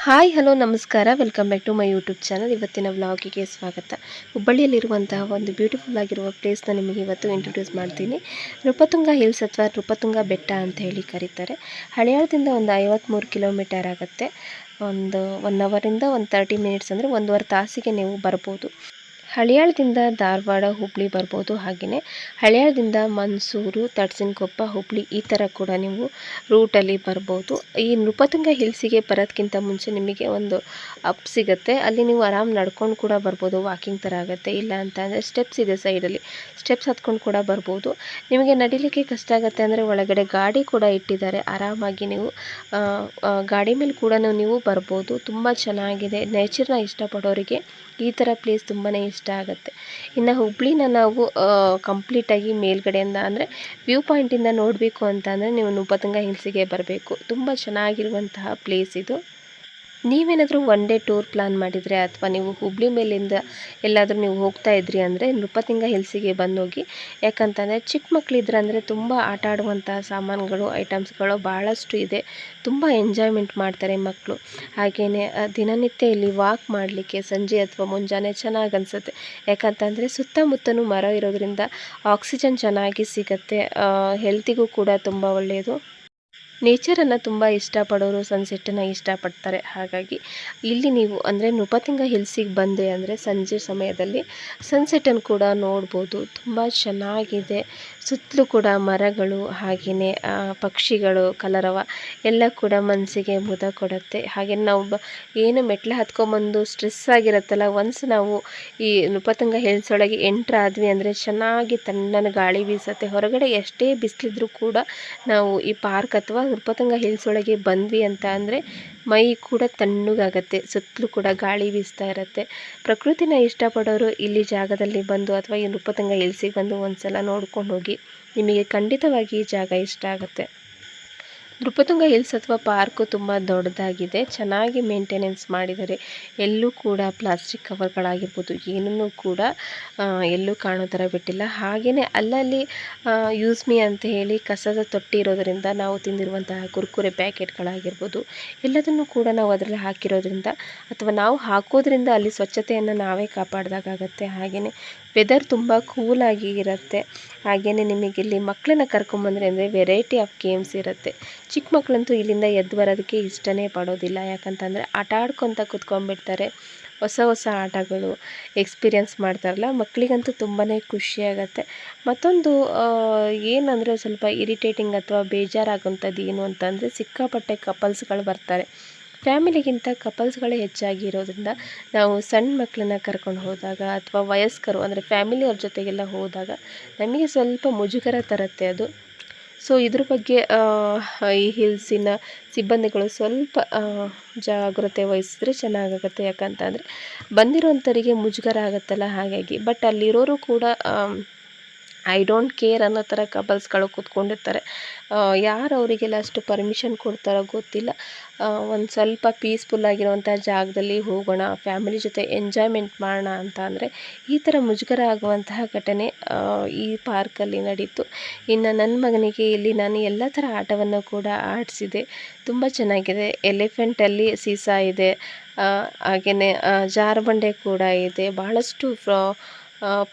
Hi, hello, ನಮಸ್ಕಾರ. Welcome back to my YouTube channel ಇವತ್ತಿನ ವ್ಲಾಗಿಗೆ ಸ್ವಾಗತ. ಹುಬ್ಬಳ್ಳಿಯಲ್ಲಿರುವಂತಹ ಒಂದು ಬ್ಯೂಟಿಫುಲ್ ಆಗಿರುವ ಪ್ಲೇಸ್ನ ನಿಮಗೆ ಇವತ್ತು ಇಂಟ್ರೊಡ್ಯೂಸ್ ಮಾಡ್ತೀನಿ. ನೃಪತುಂಗ ಹಿಲ್ಸ್ ಅಥವಾ ನೃಪತುಂಗ ಬೆಟ್ಟ ಅಂತ ಹೇಳಿ ಕರೀತಾರೆ. ಹಳೆಯಾಳದಿಂದ ಒಂದು ಐವತ್ತ್ಮೂರು ಕಿಲೋಮೀಟರ್ ಆಗುತ್ತೆ. ಒಂದು ಒನ್ ಅವರಿಂದ ಒಂದು ತರ್ಟಿ ಮಿನಿಟ್ಸ್ ಅಂದರೆ ಒಂದೂವರೆ ತಾಸಿಗೆ ನೀವು ಬರ್ಬೋದು. ಹಳಿಯಾಳದಿಂದ ಧಾರವಾಡ ಹುಬ್ಳಿ ಬರ್ಬೋದು ಹಾಗೆಯೇ ಹಳಿಯಾಳದಿಂದ ಮನ್ಸೂರು ತಡ್ಸಿನಕೊಪ್ಪ ಹುಬ್ಳಿ ಈ ಥರ ಕೂಡ ನೀವು ರೂಟಲ್ಲಿ ಬರ್ಬೋದು. ಈ ನೃಪತುಂಗ ಹಿಲ್ಸಿಗೆ ಬರೋದಕ್ಕಿಂತ ಮುಂಚೆ ನಿಮಗೆ ಒಂದು ಅಪ್ ಸಿಗುತ್ತೆ. ಅಲ್ಲಿ ನೀವು ಆರಾಮ್ ನಡ್ಕೊಂಡು ಕೂಡ ಬರ್ಬೋದು. ವಾಕಿಂಗ್ ಥರ ಆಗುತ್ತೆ. ಇಲ್ಲ ಅಂತ ಸ್ಟೆಪ್ಸ್ ಇದೆ ಸೈಡಲ್ಲಿ ಸ್ಟೆಪ್ಸ್ ಹತ್ಕೊಂಡು ಕೂಡ ಬರ್ಬೋದು. ನಿಮಗೆ ನಡಿಲಿಕ್ಕೆ ಕಷ್ಟ ಆಗುತ್ತೆ ಅಂದರೆ ಒಳಗಡೆ ಗಾಡಿ ಕೂಡ ಇಟ್ಟಿದ್ದಾರೆ. ಆರಾಮಾಗಿ ನೀವು ಗಾಡಿ ಮೇಲೆ ಕೂಡ ನೀವು ಬರ್ಬೋದು. ತುಂಬ ಚೆನ್ನಾಗಿದೆ. ನೇಚರ್ನ ಇಷ್ಟಪಡೋರಿಗೆ ಈ ಥರ ಪ್ಲೇಸ್ ತುಂಬಾ ಇಷ್ಟ ಆಗುತ್ತೆ. ಇನ್ನು ಹುಬ್ಳಿನ ನಾವು ಕಂಪ್ಲೀಟಾಗಿ ಮೇಲ್ಗಡೆಯಿಂದ ಅಂದರೆ ವ್ಯೂ ಪಾಯಿಂಟಿಂದ ನೋಡಬೇಕು ಅಂತ ಅಂದರೆ ನೀವು ನುಪತಂಗ ಹಿಲ್ಸಿಗೆ ಬರಬೇಕು. ತುಂಬ ಚೆನ್ನಾಗಿರುವಂತಹ ಪ್ಲೇಸ್ ಇದು. ನೀವೇನಾದರೂ ಒನ್ ಡೇ ಟೂರ್ ಪ್ಲಾನ್ ಮಾಡಿದರೆ ಅಥವಾ ನೀವು ಹುಬ್ಳಿ ಮೇಲಿಂದ ಎಲ್ಲಾದರೂ ನೀವು ಹೋಗ್ತಾ ಇದ್ರಿ ಅಂದರೆ ನೃಪತಿಂಗ ಹಿಲ್ಸಿಗೆ ಬಂದೋಗಿ, ಯಾಕಂತಂದರೆ ಚಿಕ್ಕ ಮಕ್ಕಳಿದ್ರೆ ಅಂದರೆ ತುಂಬ ಆಟ ಆಡುವಂಥ ಸಾಮಾನುಗಳು ಐಟಮ್ಸ್ಗಳು ಭಾಳಷ್ಟು ಇದೆ. ತುಂಬ ಎಂಜಾಯ್ಮೆಂಟ್ ಮಾಡ್ತಾರೆ ಮಕ್ಕಳು ಹಾಗೆಯೇ ದಿನನಿತ್ಯ ಇಲ್ಲಿ ವಾಕ್ ಮಾಡಲಿಕ್ಕೆ ಸಂಜೆ ಅಥವಾ ಮುಂಜಾನೆ ಚೆನ್ನಾಗಿ ಅನಿಸುತ್ತೆ. ಯಾಕಂತಂದರೆ ಸುತ್ತಮುತ್ತಲೂ ಮರ ಇರೋದ್ರಿಂದ ಆಕ್ಸಿಜನ್ ಚೆನ್ನಾಗಿ ಸಿಗುತ್ತೆ. ಹೆಲ್ತಿಗೂ ಕೂಡ ತುಂಬ ಒಳ್ಳೆಯದು ನೇಚರನ್ನು ತುಂಬ ಇಷ್ಟಪಡೋರು, ಸನ್ಸೆಟ್ಟನ್ನು ಇಷ್ಟಪಡ್ತಾರೆ. ಹಾಗಾಗಿ ಇಲ್ಲಿ ನೀವು ಅಂದರೆ ನೃಪತಿಂಗ ಹಿಲ್ಸಿಗೆ ಬಂದೆ ಅಂದರೆ ಸಂಜೆ ಸಮಯದಲ್ಲಿ ಸನ್ಸೆಟ್ಟನ್ನು ಕೂಡ ನೋಡ್ಬೋದು. ತುಂಬ ಚೆನ್ನಾಗಿದೆ. ಸುತ್ತಲೂ ಕೂಡ ಮರಗಳು ಹಾಗೆಯೇ ಪಕ್ಷಿಗಳು, ಕಲರವ ಎಲ್ಲ ಕೂಡ ಮನಸ್ಸಿಗೆ ಮುದ ಕೊಡುತ್ತೆ. ಹಾಗೆ ನಾವು ಬ, ಏನು ಮೆಟ್ಲು ಹತ್ಕೊಂಬಂದು ಸ್ಟ್ರೆಸ್ ಆಗಿರುತ್ತಲ್ಲ ಒನ್ಸ್ ನಾವು ಈ ನೃಪತುಂಗ ಹಿಲ್ಸ್ ಒಳಗೆ ಎಂಟ್ರ್ ಆದ್ವಿ ಅಂದರೆ ಚೆನ್ನಾಗಿ ತಣ್ಣನ ಗಾಳಿ ಬೀಸುತ್ತೆ. ಹೊರಗಡೆ ಎಷ್ಟೇ ಬಿಸಿಲಿದ್ರೂ ಕೂಡ ನಾವು ಈ ಪಾರ್ಕ್ ಅಥವಾ ನೃಪತುಂಗ ಹಿಲ್ಸ್ ಒಳಗೆ ಬಂದ್ವಿ ಅಂತ ಅಂದರೆ ಮೈ ಕೂಡ ತಣ್ಣಗಾಗತ್ತೆ, ಸುತ್ತಲೂ ಕೂಡ ಗಾಳಿ ಬೀಸ್ತಾ ಇರುತ್ತೆ. ಪ್ರಕೃತಿನ ಇಷ್ಟಪಡೋರು ಇಲ್ಲಿ ಜಾಗದಲ್ಲಿ ಬಂದು ಅಥವಾ ಈ ನೃಪತಂಗ ಇಳಿಸಿ ಬಂದು ಒಂದ್ಸಲ ನೋಡ್ಕೊಂಡು ಹೋಗಿ, ನಿಮಗೆ ಖಂಡಿತವಾಗಿ ಈ ಜಾಗ ಇಷ್ಟ ಆಗುತ್ತೆ. ನೃಪತುಂಗ ಹಿಲ್ಸ್ ಅಥವಾ ಪಾರ್ಕು ತುಂಬ ದೊಡ್ಡದಾಗಿದೆ. ಚೆನ್ನಾಗಿ ಮೇಂಟೆನೆನ್ಸ್ ಮಾಡಿದ್ದಾರೆ. ಎಲ್ಲೂ ಕೂಡ ಪ್ಲಾಸ್ಟಿಕ್ ಕವರ್ಗಳಾಗಿರ್ಬೋದು. ಏನನ್ನು ಕೂಡ ಎಲ್ಲೂ ಕಾಣೋ ಥರ ಬಿಟ್ಟಿಲ್ಲ. ಹಾಗೆಯೇ ಅಲ್ಲಲ್ಲಿ ಯೂಸ್ ಮೀ ಅಂತ ಹೇಳಿ ಕಸದ ತೊಟ್ಟಿ ಇರೋದರಿಂದ ನಾವು ತಿಂದಿರುವಂತಹ ಕುರ್ಕುರೆ ಪ್ಯಾಕೆಟ್ಗಳಾಗಿರ್ಬೋದು. ಎಲ್ಲದನ್ನು ಕೂಡ ನಾವು ಅದರಲ್ಲಿ ಹಾಕಿರೋದ್ರಿಂದ ಅಥವಾ ನಾವು ಹಾಕೋದ್ರಿಂದ ಅಲ್ಲಿ ಸ್ವಚ್ಛತೆಯನ್ನು ನಾವೇ ಕಾಪಾಡ್ದಾಗತ್ತೆ ಹಾಗೆಯೇ ವೆದರ್ ತುಂಬ ಕೂಲಾಗಿ ಇರುತ್ತೆ. ಹಾಗೆಯೇ ನಿಮಗೆ ಇಲ್ಲಿ ಮಕ್ಕಳನ್ನ ಕರ್ಕೊಂಬಂದ್ರೆ ಅಂದರೆ ವೆರೈಟಿ ಆಫ್ ಗೇಮ್ಸ್ ಇರುತ್ತೆ. ಚಿಕ್ಕ ಮಕ್ಕಳಂತೂ ಇಲ್ಲಿಂದ ಎದ್ದು ಬರೋದಕ್ಕೆ ಇಷ್ಟನೇ ಪಡೋದಿಲ್ಲ. ಯಾಕಂತಂದರೆ ಆಟ ಆಡ್ಕೊತ ಕೂತ್ಕೊಂಡ್ಬಿಡ್ತಾರೆ. ಹೊಸ ಹೊಸ ಆಟಗಳು ಎಕ್ಸ್ಪೀರಿಯನ್ಸ್ ಮಾಡ್ತಾರಲ್ಲ ಮಕ್ಕಳಿಗಂತೂ ತುಂಬಾ ಖುಷಿಯಾಗತ್ತೆ ಮತ್ತೊಂದು ಏನಂದರೆ ಸ್ವಲ್ಪ ಇರಿಟೇಟಿಂಗ್ ಅಥವಾ ಬೇಜಾರಾಗುವಂಥದ್ದು ಏನು ಅಂತಂದರೆ ಸಿಕ್ಕಾಪಟ್ಟೆ ಕಪಲ್ಸ್ಗಳು ಬರ್ತಾರೆ. ಫ್ಯಾಮಿಲಿಗಿಂತ ಕಪಲ್ಸ್ಗಳೇ ಹೆಚ್ಚಾಗಿ ಇರೋದ್ರಿಂದ ನಾವು ಸಣ್ಣ ಮಕ್ಕಳನ್ನ ಕರ್ಕೊಂಡು ಹೋದಾಗ ಅಥವಾ ವಯಸ್ಕರು, ಅಂದರೆ ಫ್ಯಾಮಿಲಿಯವ್ರ ಜೊತೆಗೆಲ್ಲ ಹೋದಾಗ ನಮಗೆ ಸ್ವಲ್ಪ ಮುಜುಗರ ತರುತ್ತೆ ಅದು. ಸೊ ಇದ್ರ ಬಗ್ಗೆ ಈ ಹಿಲ್ಸಿನ ಸಿಬ್ಬಂದಿಗಳು ಸ್ವಲ್ಪ ಜಾಗ್ರತೆ ವಹಿಸಿದ್ರೆ ಚೆನ್ನಾಗಾಗುತ್ತೆ. ಯಾಕಂತಂದರೆ ಬಂದಿರೋಂಥವರಿಗೆ ಮುಜುಗರ ಆಗುತ್ತಲ್ಲ ಹಾಗಾಗಿ. ಬಟ್ ಅಲ್ಲಿರೋರು ಕೂಡ ಐ ಡೋಂಟ್ ಕೇರ್ ಅನ್ನೋ ಥರ ಕಪಲ್ಸ್ಗಳು ಕೂತ್ಕೊಂಡಿರ್ತಾರೆ. ಯಾರು ಅವರಿಗೆಲ್ಲ ಅಷ್ಟು ಪರ್ಮಿಷನ್ ಕೊಡ್ತಾರೋ ಗೊತ್ತಿಲ್ಲ. ಒಂದು ಸ್ವಲ್ಪ ಪೀಸ್ಫುಲ್ ಆಗಿರುವಂಥ ಜಾಗದಲ್ಲಿ ಹೋಗೋಣ ಫ್ಯಾಮಿಲಿ ಜೊತೆ ಎಂಜಾಯ್ಮೆಂಟ್ ಮಾಡೋಣ ಅಂತ ಅಂದರೆ ಈ ಥರ ಮುಜುಗರ ಆಗುವಂತಹ ಘಟನೆ ಈ ಪಾರ್ಕಲ್ಲಿ ನಡೀತು. ಇನ್ನು ನನ್ನ ಮಗನಿಗೆ ಇಲ್ಲಿ ನಾನು ಎಲ್ಲ ಥರ ಆಟವನ್ನು ಕೂಡ ಆಡಿಸಿದೆ. ತುಂಬ ಚೆನ್ನಾಗಿದೆ. ಎಲಿಫೆಂಟಲ್ಲಿ ಸೀಸಾ ಇದೆ. ಹಾಗೆಯೇ ಜಾರಬಂಡೆ ಕೂಡ ಇದೆ. ಬಹಳಷ್ಟು ಫ್ರಾ-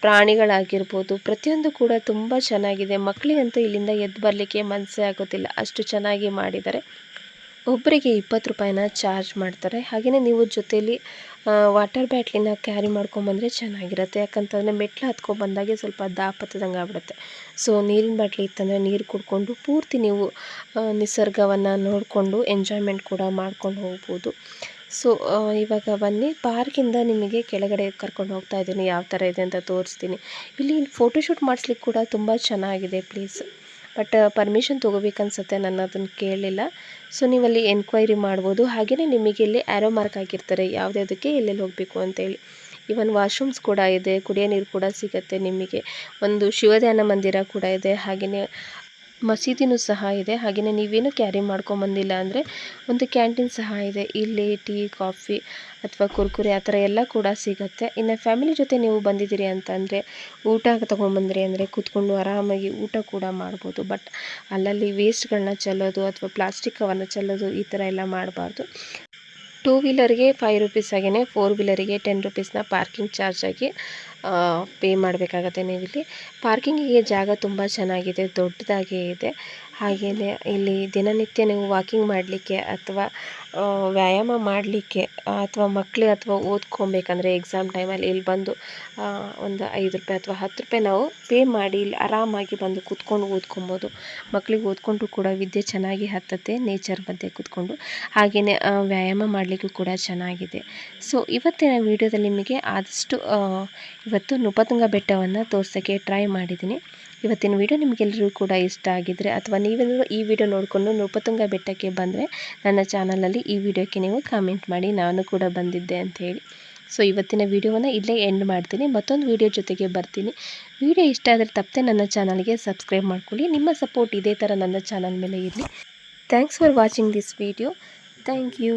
ಪ್ರಾಣಿಗಳಾಗಿರ್ಬೋದು, ಪ್ರತಿಯೊಂದು ಕೂಡ ತುಂಬ ಚೆನ್ನಾಗಿದೆ. ಮಕ್ಕಳಿಗಂತೂ ಇಲ್ಲಿಂದ ಎದ್ದು ಬರಲಿಕ್ಕೆ ಮನಸ್ಸೇ ಆಗೋದಿಲ್ಲ. ಅಷ್ಟು ಚೆನ್ನಾಗಿ ಮಾಡಿದ್ದಾರೆ. ಒಬ್ಬರಿಗೆ ಇಪ್ಪತ್ತು ರೂಪಾಯಿನ ಚಾರ್ಜ್ ಮಾಡ್ತಾರೆ. ಹಾಗೆಯೇ ನೀವು ಜೊತೆಯಲ್ಲಿ ವಾಟರ್ ಬ್ಯಾಟ್ಲಿನ ಕ್ಯಾರಿ ಮಾಡ್ಕೊಂಬಂದರೆ ಚೆನ್ನಾಗಿರುತ್ತೆ. ಯಾಕಂತಂದರೆ ಮೆಟ್ಲು ಹತ್ಕೊಂಡ್ಬಂದಾಗೆ ಸ್ವಲ್ಪ ದಾಪತ್ತದಂಗೆ ಆಗ್ಬಿಡುತ್ತೆ. ಸೊ, ನೀರಿನ ಬಾಟ್ಲಿ ಇತ್ತಂದರೆ ನೀರು ಕುಡ್ಕೊಂಡು ಪೂರ್ತಿ ನೀವು ನಿಸರ್ಗವನ್ನು ನೋಡಿಕೊಂಡು, ಎಂಜಾಯ್ಮೆಂಟ್ ಕೂಡ ಮಾಡ್ಕೊಂಡು ಹೋಗ್ಬೋದು. ಸೊ ಇವಾಗ ಬನ್ನಿ. ಪಾರ್ಕಿಂದ ನಿಮಗೆ ಕೆಳಗಡೆ ಕರ್ಕೊಂಡು ಹೋಗ್ತಾ ಇದ್ದೀನಿ. ಯಾವ ಥರ ಇದೆ ಅಂತ ತೋರಿಸ್ತೀನಿ. ಇಲ್ಲಿ ಫೋಟೋಶೂಟ್ ಮಾಡಿಸ್ಲಿಕ್ಕೆ ಕೂಡ ತುಂಬ ಚೆನ್ನಾಗಿದೆ ಪ್ಲೀಸ್. But permission ತೊಗೋಬೇಕನ್ಸುತ್ತೆ. ನಾನು ಅದನ್ನು ಕೇಳಲಿಲ್ಲ. ಸೊ ನೀವಲ್ಲಿ ಎನ್ಕ್ವೈರಿ ಮಾಡ್ಬೋದು. ಹಾಗೆಯೇ ನಿಮಗೆ ಇಲ್ಲಿ ಆ್ಯರೋ ಮಾರ್ಕ್ ಹಾಕಿರ್ತಾರೆ. ಯಾವುದ್ಯಾವುದಕ್ಕೆ ಎಲ್ಲೆಲ್ಲಿ ಹೋಗಬೇಕು ಅಂತೇಳಿ. ಇವನ್ ವಾಶ್ರೂಮ್ಸ್ ಕೂಡ ಇದೆ. ಕುಡಿಯೋ ನೀರು ಕೂಡ ಸಿಗುತ್ತೆ ನಿಮಗೆ. ಒಂದು ಶಿವಧ್ಯಾನ ಮಂದಿರ ಕೂಡ ಇದೆ. ಹಾಗೆಯೇ ಮಸೀದಿನೂ ಸಹ ಇದೆ. ಹಾಗೆಯೇ ನೀವೇನು ಕ್ಯಾರಿ ಮಾಡ್ಕೊಂಬಂದಿಲ್ಲ ಅಂದರೆ ಒಂದು ಕ್ಯಾಂಟೀನ್ ಸಹ ಇದೆ. ಇಲ್ಲಿ ಟೀ ಕಾಫಿ ಅಥವಾ ಕುರ್ಕುರೆ ಆ ಥರ ಎಲ್ಲ ಕೂಡ ಸಿಗುತ್ತೆ. ಇನ್ನು ಫ್ಯಾಮಿಲಿ ಜೊತೆ ನೀವು ಬಂದಿದ್ದೀರಿ ಅಂತಂದರೆ ಊಟ ತೊಗೊಂಬಂದ್ರಿ ಅಂದರೆ ಕೂತ್ಕೊಂಡು ಆರಾಮಾಗಿ ಊಟ ಕೂಡ ಮಾಡ್ಬೋದು. ಬಟ್ ಅಲ್ಲಲ್ಲಿ ವೇಸ್ಟ್ಗಳನ್ನ ಚೆಲ್ಲೋದು ಅಥವಾ ಪ್ಲಾಸ್ಟಿಕ್ ಕವರ್ನ ಚೆಲ್ಲೋದು ಈ ಥರ ಎಲ್ಲ ಮಾಡಬಾರ್ದು. ಟೂ ವೀಲರ್ಗೆ ಫೈವ್ ರುಪೀಸ್ ಹಾಗೆಯೇ ಫೋರ್ ವೀಲರಿಗೆ ಟೆನ್ ರುಪೀಸ್ನ ಪಾರ್ಕಿಂಗ್ ಚಾರ್ಜ್ ಆಗಿ ಪೇ ಮಾಡಬೇಕಾಗತ್ತೆ ನೀವಿಲ್ಲಿ. ಪಾರ್ಕಿಂಗಿಗೆ ಜಾಗ ತುಂಬ ಚೆನ್ನಾಗಿದೆ, ದೊಡ್ಡದಾಗೇ ಇದೆ. ಹಾಗೆಯೇ ಇಲ್ಲಿ ದಿನನಿತ್ಯ ನೀವು ವಾಕಿಂಗ್ ಮಾಡಲಿಕ್ಕೆ ಅಥವಾ ವ್ಯಾಯಾಮ ಮಾಡಲಿಕ್ಕೆ ಅಥವಾ ಮಕ್ಕಳು ಅಥವಾ ಓದ್ಕೊಬೇಕಂದ್ರೆ ಎಕ್ಸಾಮ್ ಟೈಮಲ್ಲಿ ಇಲ್ಲಿ ಬಂದು ಒಂದು ಐದು ರೂಪಾಯಿ ಅಥವಾ ಹತ್ತು ರೂಪಾಯಿ ನಾವು ಪೇ ಮಾಡಿ ಇಲ್ಲಿ ಆರಾಮಾಗಿ ಬಂದು ಕೂತ್ಕೊಂಡು ಓದ್ಕೊಬೋದು. ಮಕ್ಕಳಿಗೆ ಓದ್ಕೊಂಡು ಕೂಡ ವಿದ್ಯೆ ಚೆನ್ನಾಗಿ ಹತ್ತತ್ತೆ, ನೇಚರ್ ಮಧ್ಯೆ ಕೂತ್ಕೊಂಡು. ಹಾಗೆಯೇ ವ್ಯಾಯಾಮ ಮಾಡಲಿಕ್ಕೂ ಕೂಡ ಚೆನ್ನಾಗಿದೆ. ಸೊ, ಇವತ್ತಿನ ವಿಡಿಯೋದಲ್ಲಿ ನಿಮಗೆ ಆದಷ್ಟು ಇವತ್ತು ನೃಪತುಂಗ ಬೆಟ್ಟವನ್ನು ತೋರ್ಸೋಕ್ಕೆ ಟ್ರೈ ಮಾಡಿದ್ದೀನಿ. ಇವತ್ತಿನ ವಿಡಿಯೋ ನಿಮಗೆಲ್ಲರಿಗೂ ಕೂಡ ಇಷ್ಟ ಆಗಿದ್ದರೆ ಅಥವಾ ನೀವೆಲ್ಲರೂ ಈ ವಿಡಿಯೋ ನೋಡಿಕೊಂಡು ನೃಪತುಂಗ ಬೆಟ್ಟಕ್ಕೆ ಬಂದರೆ ನನ್ನ ಚಾನಲಲ್ಲಿ ಈ ವಿಡಿಯೋಕ್ಕೆ ನೀವು ಕಾಮೆಂಟ್ ಮಾಡಿ, ನಾನು ಕೂಡ ಬಂದಿದ್ದೆ ಅಂತ ಹೇಳಿ. ಸೊ ಇವತ್ತಿನ ವಿಡಿಯೋವನ್ನು ಇಲ್ಲೇ ಎಂಡ್ ಮಾಡ್ತೀನಿ. ಮತ್ತೊಂದು ವಿಡಿಯೋ ಜೊತೆಗೆ ಬರ್ತೀನಿ. ವಿಡಿಯೋ ಇಷ್ಟ ಆದರೆ ತಪ್ಪದೆ ನನ್ನ ಚಾನಲ್ಗೆ ಸಬ್ಸ್ಕ್ರೈಬ್ ಮಾಡ್ಕೊಳ್ಳಿ. ನಿಮ್ಮ ಸಪೋರ್ಟ್ ಇದೇ ಥರ ನನ್ನ ಚಾನಲ್ ಮೇಲೆ ಇರಲಿ. Thanks for watching this video thank you